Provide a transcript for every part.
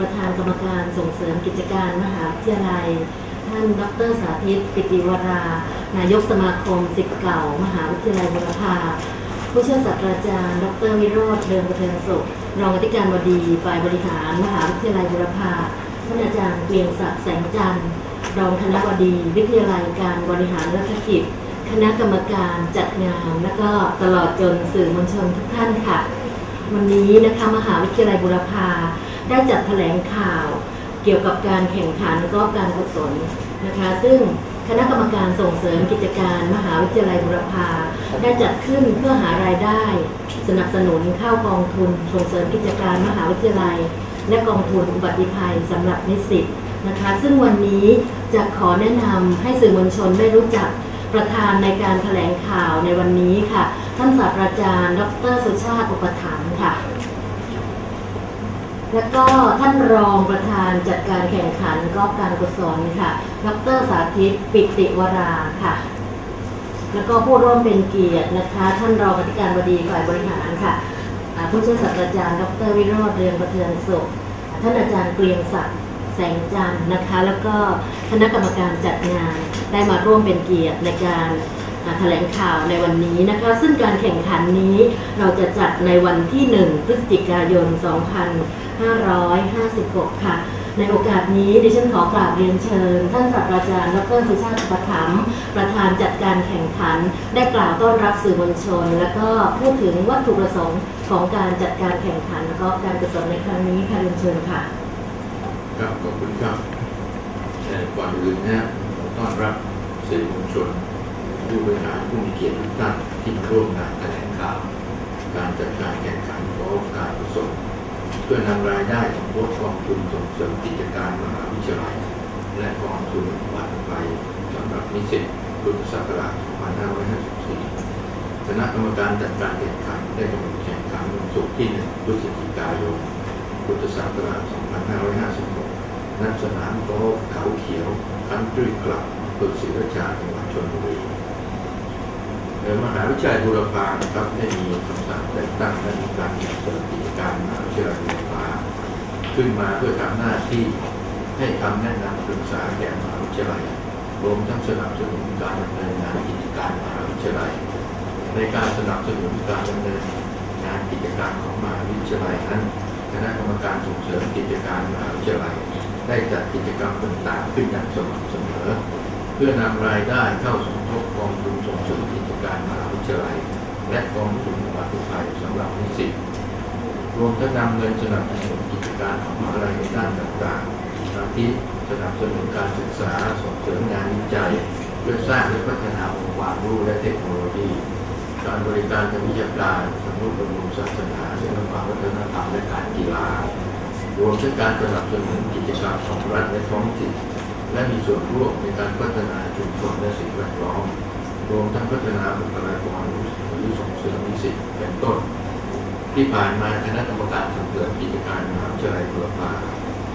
ประธานกรรมการส่งเสริมกิจการมหาวิทยาลัย ท่านดรสาธิตปิติวรา นายกสมาคมศิษย์เก่า มหาวิทยาลัยบุรพาผู้ช่วยศาสตราจารย์ ดรวิโรธเดิมประเทืองสุขรองอธิการบดีฝ่ายบริหารมหาวิทยาลัยบุรพาท่านอาจารย์เกรียงศักดิ์แสงจันทร์รองคณะบดีวิทยาลัยการบริหารรัฐกิจ คณะกรรมการจัดงานและก็ตลอดจนสื่อมวลชนทุกท่านค่ะ วันนี้นะคะมหาวิทยาลัยบุรพา ได้จัดแถลงข่าว เกี่ยวกับการแข่งขันกอล์ฟการกุศลนะคะ ซึ่งคณะกรรมการส่งเสริมกิจการมหาวิทยาลัยบุรพาได้จัดขึ้นเพื่อหารายได้ สนับสนุนเข้ากองทุนส่งเสริมกิจการมหาวิทยาลัย และกองทุนอุบัติภัยสำหรับนิสิตนะคะ ซึ่งวันนี้จะขอแนะนำให้สื่อมวลชนได้รู้จักประธานในการแถลงข่าวในวันนี้ค่ะ ท่านศาสตราจารย์ ดรสุชาติอุปถัมภ์ค่ะ แล้วก็ท่านรองประธานจัดการแข่งขันกอล์ฟการกุศลค่ะ ดรสาธิตปิติวราค่ะ แล้วก็ผู้ร่วมเป็นเกียรตินะคะ ท่านรองอธิการบดีฝ่ายบริหารค่ะผู้ช่วยศาสตราจารย์ ดรวิโรธเรืองประเทืองสุข ท่านอาจารย์เกรียงศักดิ์แสงจันทร์นะคะ แล้วก็คณะกรรมการจัดงานได้มาร่วมเป็นเกียรติในการ แถลงข่าวในวันนี้นะคะ ซึ่งการแข่งขันนี้เราจะจัดในวันที่ 1 พฤศจิกายน 2556 ค่ะ ในโอกาสนี้ดิฉันขอกราบเรียนเชิญ ท่านศาสตราจารย์ดรสุชาติปถัมประธานจัดการแข่งขัน ได้กล่าวต้อนรับสื่อมวลชน แล้วก็พูดถึงวัตถุประสงค์ของการจัดการแข่งขันแล้วก็การกุศลในครั้งนี้ค่ะเรียนเชิญค่ะครับขอบคุณครับแต่ก่อนอื่นนะต้อนรับสื่อมวลชน ผู้บริหารผู้มีเกียรติทุกท่านที่มาร่วมงานแถลงข่าวการจัดการแข่งขันกอล์ฟการกุศลเพื่อนำรายได้ของโคกองทุนส่งเสริมกิจการมหาวิทยาลัย และกองทุนวัดไปสำหรับนิสิตพุทธศักราช2554คณะกรรมการจัดการแข่งขันได้กำหนดแข่งขันวันศุกร์ที่1พฤศจิกายนพุทธศักราช2556ณสนามกอล์ฟเขาเขียวคันทรีคลับอำเภอศรีราชาจังหวัดชลบุรี โดยมหาวิทยาลัยบูรพานะครับได้มีคำสั่งแต่งตั้งและมีการจัดเสริมกิจการมหาวิทยาลัยบูรพาขึ้นมาเพื่อทำหน้าที่ให้คำแนะนำปรึกษาแก่มหาวิทยาลัยรวมทั้งสนับสนุนการดำเนินงานกิจการมหาวิทยาลัย ในการสนับสนุนการดำเนินงานกิจการของมหาวิทยาลัยนั้นคณะกรรมการส่งเสริมกิจการมหาวิทยาลัย ได้จัดกิจกรรมต่างๆขึ้นอย่างสม่ำเสมอ เพื่อนำรายได้เข้าส มทบกองทุนส่งเสริมกิจการมหาวิทยาลัย และกองทุนวัตุภัยสำหรับนิสิตรวมทั้งนำเงินสนับสนุนกิจการของมหาวิทยาลัยในด้านต่างๆอาทิสนับสนุนการศึกษาส่งเสริมงานวิจัยเพื่อสร้างและพัฒนาองค์ความรู้และเทคโนโลยี การบริการทางวิชาการสำนุบำรุงศาสนาศิลปวัฒนธรรมและการกีฬารวมทั้งการสนับสนุนกิจกรรมของรัฐและท้องถิ่น และมีส่วนร่วมในการพัฒนาชุมชนและสิ่งแวดล้อมรวมทั้งพัฒนาบุคลากรหรือส่งเสริมนิสิตเป็นต้น ที่ผ่านมาคณะกรรมการส่งเสริมกิจการมหาวิทยาลัยบุรพา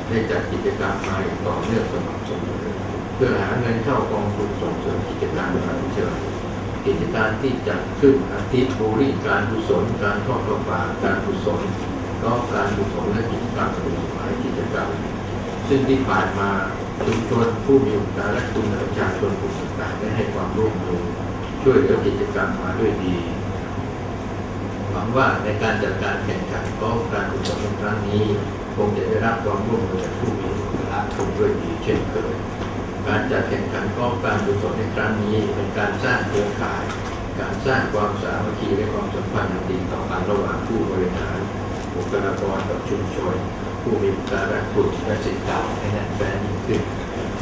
ได้จัดกิจกรรมมาอย่างต่อเนื่องสม่ำเสมอเพื่อหาเงินเข้ากองทุนส่งเสริมกิจการมหาวิทยาลัยกิจการที่จัดขึ้นอาทิโบริการกุศลการทอดประปาการกุศลก็การกุศลและกิจการสมุนไพรกิจกรรมซึ่งที่ผ่านมา ชุมชนผู้มีอุปการและคุณประชาชนกลุ่มต่างๆได้ให้ความร่วมมือช่วยเหลือกิจกรรมมาด้วยดี หวังว่าในการจัดการแข่งขันก็การกุศลในครั้งนี้ คงจะได้รับความร่วมมือจากผู้มีอุปการะคุณด้วยดีเช่นเคยการจัดแข่งขันกอล์ฟการกุศลในครั้งนี้เป็นการสร้างเครือข่าย การสร้างความสามัคคีและความสัมพันธ์ดีต่อกันระหว่างผู้บริหารบุคลากรกับชุมชน ผู้มีการะคุณและสิทธิ์เก่าให้แน่นแฟ้นยิ่งขึ้น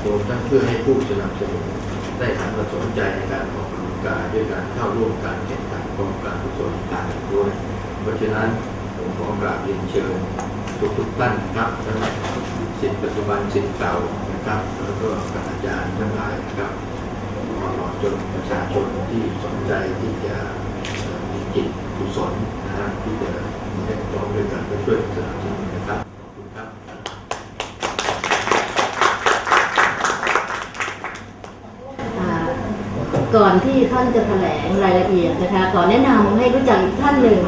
รวมทั้งเพื่อให้ผู้สนับสนุนได้หันมาสนใจในการออกกำลังกายด้วยการเข้าร่วมการแข่งขันกอล์ฟการกุศลต่างๆด้วย เพราะฉะนั้นผมขอกราบเรียนเชิญทุกๆท่านนะครับทั้งสิทธิปัจจุบันสิทธิ์เก่านะครับ แล้วก็คณาจารย์ทั้งหลายนะครับตลอดจนประชาชนที่สนใจที่จะมีจิตกุศลนะฮะที่จะมีให้พร้อมด้วยกันเพื่อช่วยสนับสนุนนะครับขอบคุณครับ อ่า ก่อนที่ท่านจะแถลงรายละเอียดนะคะขอแนะนำให้รู้จักอีกท่านหนึ่ง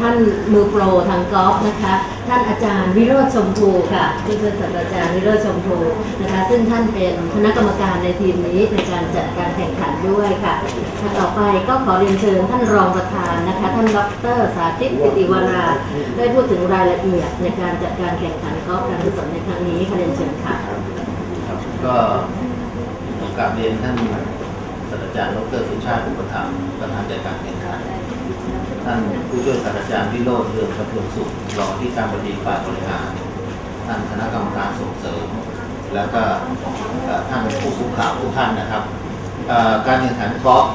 ท่านมือโปรทางกอล์ฟนะคะ ท่านอาจารย์วิโรจน์ชมพูค่ะผู้ช่วยศาสตราจารย์วิโรจน์ชมพูนะคะ ซึ่งท่านเป็นคณะกรรมการในทีมนี้ในการจัดการแข่งขันด้วยค่ะต่อไปก็ขอเรียนเชิญท่านรองประธานนะคะ ท่านดรสาธิตปิติวรา ได้พูดถึงรายละเอียดในการจัดการแข่งขันกอล์ฟการกุศลในครั้งนี้ขอเรียนเชิญค่ะก็กราบเรียนท่านาสตราจารย์ดรสุชาติอุปถัมภ์ประธานจัดการแข่งขันท่านผู้ช่วยศาสตราจารย์วิโรจน์เรืองประเทืองสุขรองที่การบดีฝ่ายบริหารท่านคณะกรรมการส่งเสริม แล้วก็ท่านผู้สื่อข่าวทุกท่านนะครับ การแข่งขันกอล์ฟ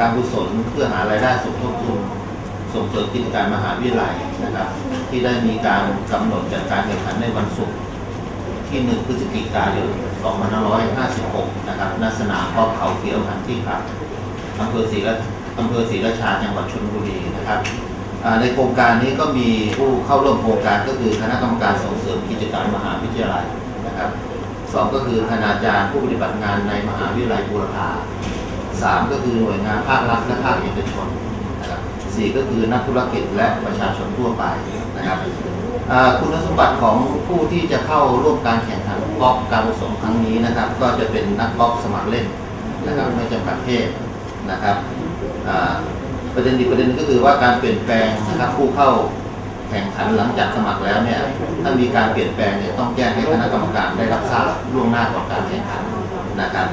การกุศลเพื่อหารายได้สมทบทุนส่งเสริมกิจการมหาวิทยาลัยนะครับ ที่ได้มีการกำหนดจัดการแข่งขันในวันศุกร์ ที่ 1 พฤศจิกายน 2556 นะครับณสนามกอเขาเขียวหันที่พักอำเภอศรีราอำเภอศรีราชาจังหวัดชลบุรีนะครับในโครงการนี้ก็มีผู้เข้าร่วมโครงการก็คือคณะกรรมการส่งเสริมกิจการมหาวิทยาลัยนะครับสองก็คือคณาจารย์ผู้ปฏิบัติงานในมหาวิทยาลัยบูรพาสามก็คือหน่วยงานภาครัฐและภาคเอกชนนะครับสี่ก็คือนักธุรกิจและประชาชนทั่วไปนะครับ คุณสมบัติของผู้ที่จะเข้าร่วมการแข่งขันกอล์ฟการผสมครั้งนี้นะครับ ก็จะเป็นนักกอล์ฟสมัครเล่นนะครับไม่จำกัดเพศนะครับประเด็นอีกประเด็นหนึ่งก็คือว่าการเปลี่ยนแปลงนะครับผู้เข้าแข่งขันหลังจากสมัครแล้วเนี่ยถ้ามีการเปลี่ยนแปลงเนี่ยต้องแจ้งให้คณะกรรมการได้รับทราบล่วงหน้าก่อนการแข่งขันนะครับ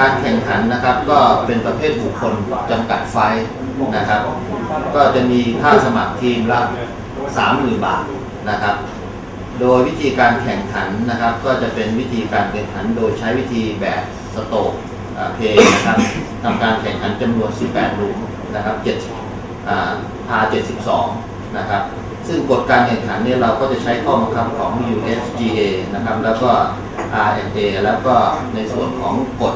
การแข่งขันนะครับก็เป็นประเภทบุคคลจำกัดไฟนะครับ ก็จะมีค่าสมัครทีมละ 30,000 บาทนะครับ โดยวิธีการแข่งขันนะครับ ก็จะเป็นวิธีการแข่งขันโดยใช้วิธีแบบสโตกเพลย์นะครับทำการแข่งขันจำนวน 18ลุมนะครับ7พา 72 นะครับ ซึ่งกฎการแข่งขันเนี่ยเราก็จะใช้ข้อบังคับของ USGA นะครับ แล้วก็ RMA แล้วก็ในส่วนของกฎ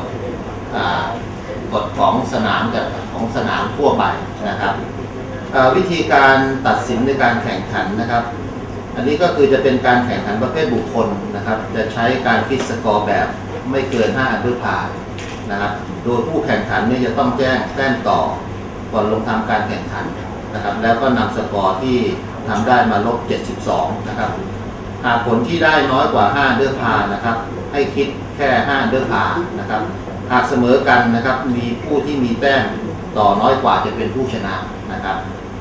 กฎของสนามกับของสนามทั่วไปนะครับ วิธีการตัดสินในการแข่งขันนะครับ อันนี้ก็คือจะเป็นการแข่งขันประเภทบุคคลนะครับ จะใช้การคิดสกอร์แบบไม่เกิน 5 อันด้วยผ่านนะครับ โดยผู้แข่งขันเนี่ยจะต้องแจ้งแต้มต่อก่อนลงทำการแข่งขันนะครับ แล้วก็นำสกอร์ที่ทำได้มาลบ 72 นะครับ หากผลที่ได้น้อยกว่า5เดือพานนะครับ ให้คิดแค่5เดือพานะครับ หากเสมอกันนะครับ มีผู้ที่มีแต้มต่อน้อยกว่าจะเป็นผู้ชนะ นะครับ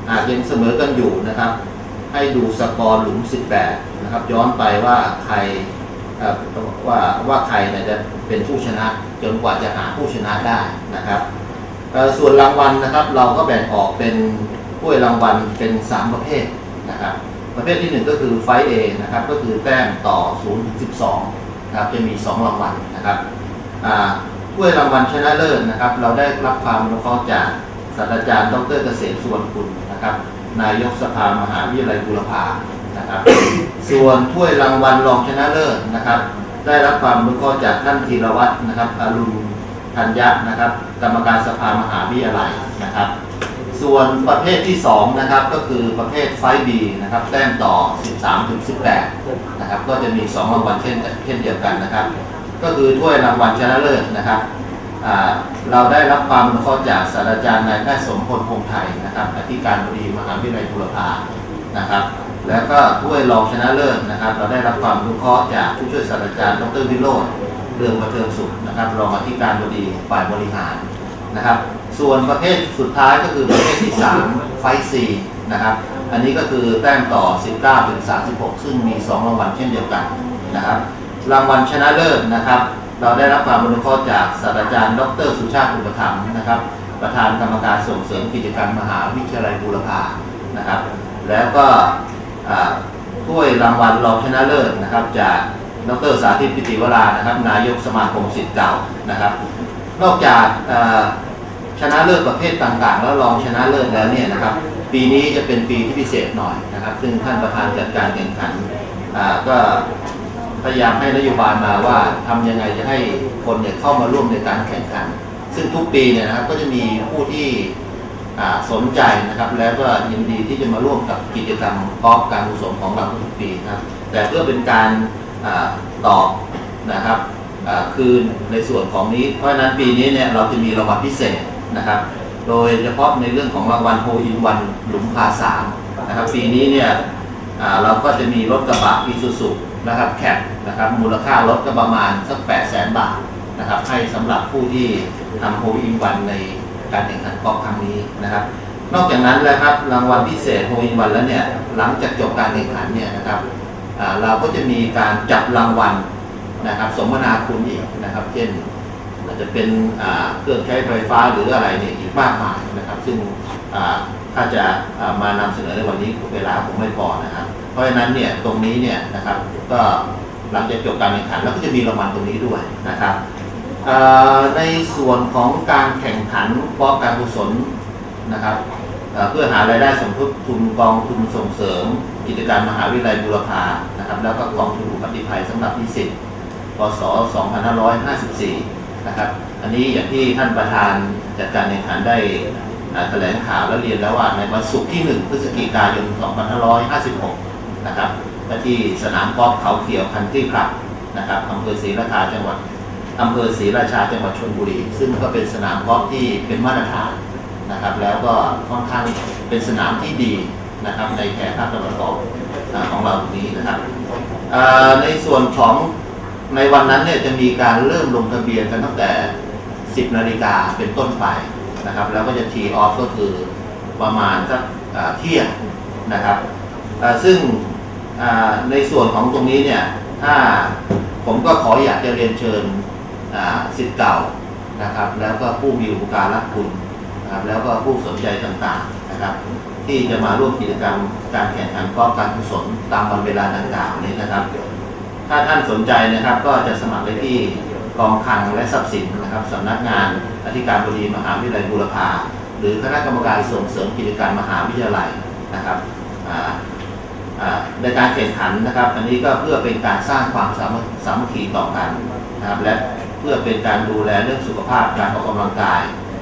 หากยังเสมอกันอยู่นะครับ ให้ดูสกอร์หลุม 18 นะครับ ย้อนไปว่าใครเอ่อว่าว่าใครเนี่ยจะเป็นผู้ชนะจนกว่าจะหาผู้ชนะได้นะครับส่วนรางวัลนะครับ เราก็แบ่งออกเป็นถ้วยรางวัลเป็น 3 ประเภทนะครับ ประเภทที่ 1 ก็คือไฟเอนะครับ ก็คือแต้มต่อ0ถึง12นะครับจะมี 2 รางวัลนะครับถ้วยรางวัลชนะเลิศนะครับ เราได้รับความอนุเคราะห์จาก ศาสตราจารย์ดรเกษมสุวรรณคุณนะครับ นายกสภามหาวิทยาลัยบูรพานะครับ ส่วนถ้วยรางวัลรองชนะเลิศนะครับ ได้รับความอนุเคราะห์จากท่านธีรวัตรนะครับอรุณธัญญะนะครับ กรรมการสภามหาวิทยาลัยนะครับ ส่วนประเภทที่2นะครับก็คือประเภทไฟบีนะครับแต้มต่อ 13ถึง18นะครับก็จะมี 2 รางวัลเช่นเช่นเดียวกันนะครับ ก็คือถ้วยรางวัลชนะเลิศนะครับ เราได้รับความอนุเคราะห์จากศาสตราจารย์นายแพทย์สมพลพงไทยนะครับอธิการบดีมหาวิทยาลัยบุรพานะครับ แล้วก็ถ้วยรองชนะเลิศนะครับ เราได้รับความอนุเคราะห์จากผู้ช่วยศาสตราจารย์ดรวิโรจน์เรืองประเทืองสุขนะครับรองอธิการบดีฝ่ายบริหารนะครับ ส่วนประเภทสุดท้ายก็คือประเภทที่ 3 ไฟซีนะครับ อันนี้ก็คือแต้มต่อ 19 ถึง 36 ซึ่งมี 2 รางวัลเช่นเดียวกันนะครับ รางวัลชนะเลิศนะครับ เราได้รับความอนุเคราะห์จากศาสตราจารย์ ดรสุชาติอุปถัมภ์นะครับ ประธานกรรมการส่งเสริมกิจการมหาวิทยาลัยบูรพานะครับ แล้วก็ถ้วยรางวัลรองชนะเลิศนะครับ จากดรสาธิตปิติวรานะครับ นายกสมาคมศิษย์เก่านะครับ นอกจากชนะเลิศประเภทต่างๆ แล้วรองชนะเลิศแล้วเนี่ยนะครับ ปีนี้จะเป็นปีที่พิเศษหน่อยนะครับ ซึ่งท่านประธานจัดการแข่งขันก็ พยายามให้นโยบายมาว่าทำยังไงจะให้คนเนี่ยเข้ามาร่วมในการแข่งขัน ซึ่งทุกปีเนี่ยนะครับก็จะมีผู้ที่สนใจนะครับ แล้วก็ยินดีที่จะมาร่วมกับกิจกรรมกอล์ฟการกุศลของเราทุกปีนะครับ แต่เพื่อเป็นการอตอบนะครับคืนในส่วนของนี้ เพราะฉะนั้นปีนี้เนี่ยเราจะมีรางวัลพิเศษนะครับ โดยเฉพาะในเรื่องของรางวัลโฮอินวันหลุมพาสามนะครับ ปีนี้เนี่ยเราก็จะมีรถกระบะอีซูซุ นะครับแคปนะครับมูลค่ารถก็ประมาณสัก 8 0 0 0 0 0บาทนะครับให้สำหรับผู้ที่ทำโฮอินวันในการแข่งขันกอล์ฟครั้งนี้นะครับ นอกจากนั้นแล้วครับรางวัลพิเศษโฮอินวันแล้วเนี่ยหลังจากจบการแข่งขันเนี่ยนะครับเราก็จะมีการจับรางวัลนะครับสมนาคุณอีกนะครับ เช่นอาจจะเป็นเครื่องใช้ไฟฟ้าหรืออะไรเนี่ยอีกมากมายนะครับ ซึ่งถ้าจะมานำเสนอในวันนี้เวลาคงไม่พอนะครับ ราะฉะนั้นเนี่ยตรงนี้เนี่ยนะครับก็หลังจากจบการแข่งขันแล้วก็จะมีรางวัลตรงนี้ด้วยนะครับในส่วนของการแข่งขันกอการกุศลนะครับเพื่อหารายได้สมทบทุนกองทุนส่งเสริม กิจการมหาวิทยาลัยบูรพานะครับแล้วก็กองทุนอุบัติภัยสำหรับนิสิตพศ 2554 นะครับอันนี้อย่างที่ท่านประธานจัดการแข่งขันได้แถลงข่าวและเรียนแล้วว่าในวันศุกร์ที่ 1 พฤศจิกายน 2556 นะครับที่สนามกอล์ฟเขาเขียวคันที่คลับนะครับอำเภอศรีราชาจังหวัดอำเภอศรีราชาจังหวัดชลบุรี ซึ่งก็เป็นสนามกอล์ฟที่เป็นมาตรฐานนะครับ แล้วก็ค่อนข้างเป็นสนามที่ดีนะครับในแถบภาคตะวันออกของเราตรงนี้นะครับในส่วนของในวันนั้นเนี่ยจะมีการเริ่มลงทะเบียนกันตั้งแต่ 10 นาฬิกาเป็นต้นไปนะครับ แล้วก็จะทีออฟก็คือประมาณสักเที่ยงนะครับซึ่ง ในส่วนของตรงนี้เนี่ยถ้าผมก็ขออยากจะเรียนเชิญสิทธิ์เก่านะครับ แล้วก็ผู้มีอุปการะคุณนะครับแล้วก็ผู้สนใจต่างๆนะครับ ที่จะมาร่วมกิจกรรมการแข่งขันกอล์ฟการกุศลตามวันเวลาดังกล่าวนี้นะครับ ถ้าท่านสนใจนะครับก็จะสมัครได้ที่กองคลังและทรัพย์สินนะครับสำนักงานอธิการบดีมหาวิทยาลัยบูรพาหรือคณะกรรมการส่งเสริมกิจการมหาวิทยาลัยนะครับ ในการแข่งขันนะครับ อันนี้ก็เพื่อเป็นการสร้างความสามัคสามัคคีต่อกันนะครับ และเพื่อเป็นการดูแลเรื่องสุขภาพการออกกำลังกาย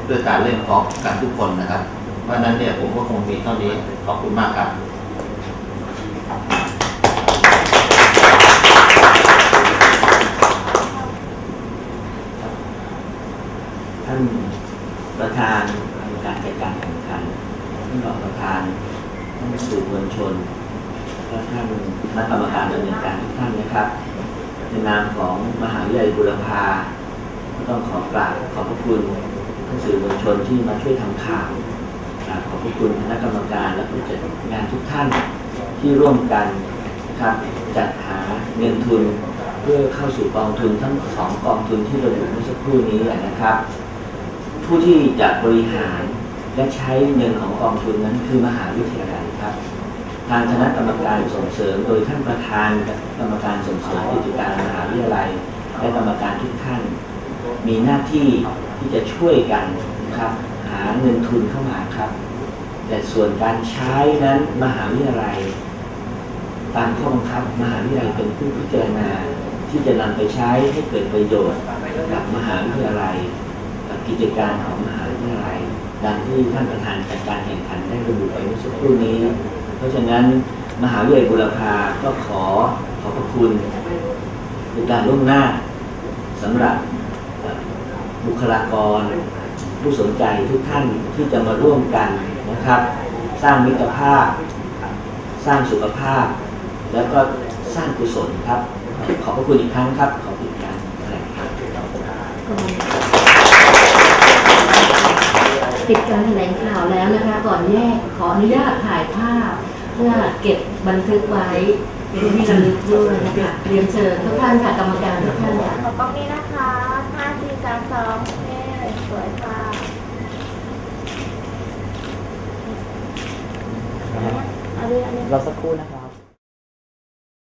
ด้วยการเล่นกอล์ฟกันทุกคนนะครับ เพราะนั้นเนี่ยผมก็คงมีเท่านี้ขอบคุณมากครับท่านประธานกรรมการจัดการแข่งขันท่านรองประธานท่านสื่อมวลชน และท่านคณะกรรมการดำเนินการทุกท่านนะครับในนามของมหาวิทยาลัยบุรพาก็ต้องขอกราบขอบพระคุณท่านสื่อมวลชนที่มาช่วยทำข่าวขอบพระคุณคณะกรรมการและผู้จัดงานทุกท่านที่ร่วมกันครับจัดหาเงินทุนเพื่อเข้าสู่กองทุนทั้งสองกองทุนที่เราอยู่เมื่อสักครู่นี้นะครับ ผู้ที่จะบริหารและใช้เงินของกองทุนนั้นคือมหาวิทยาลัยครับ ทางคณะกรรมการส่งเสริม โดยท่านประธานกรรมการส่งเสริมกิจการมหาวิทยาลัย และกรรมการทุกท่าน มีหน้าที่ที่จะช่วยกันนะครับหาเงินทุนเข้ามาครับ แต่ส่วนการใช้นั้นมหาวิทยาลัยตามข้อบังคับมหาวิทยาลัยเป็นผู้พิจารณาที่จะนำไปใช้ให้เกิดประโยชน์กับมหาวิทยาลัยกับกิจการของมหาวิทยาลัยดังที่ท่านประธานจัดการแข่งขันได้ระบุไปเมื่อสักครู่นี้ เพราะฉะนั้นมหาวิทยาลัยบุรพาก็ขอขอบพระคุณในการล่วงหน้าสำหรับบุคลากร ผู้สนใจทุกท่านที่จะมาร่วมกันนะครับ สร้างมิตรภาพ สร้างสุขภาพ แล้วก็สร้างกุศลครับ ขอบพระคุณอีกครั้งครับ ขอบคุณการแถลงข่าว ปิดการแถลงข่าวแล้วนะคะ ก่อนแยกขออนุญาตถ่ายภาพ เพื่อเก็บบันทึกไว้เป็นที่ระลึกด้วยนะคะเรียนเชิญทุกท่านค่ะกรรมการทุกท่านค่ะขอกล้องนี้นะคะห้าสี่สามสองโอเคสวยค่ะอันนี้อันนี้เราสักครู่นะครับ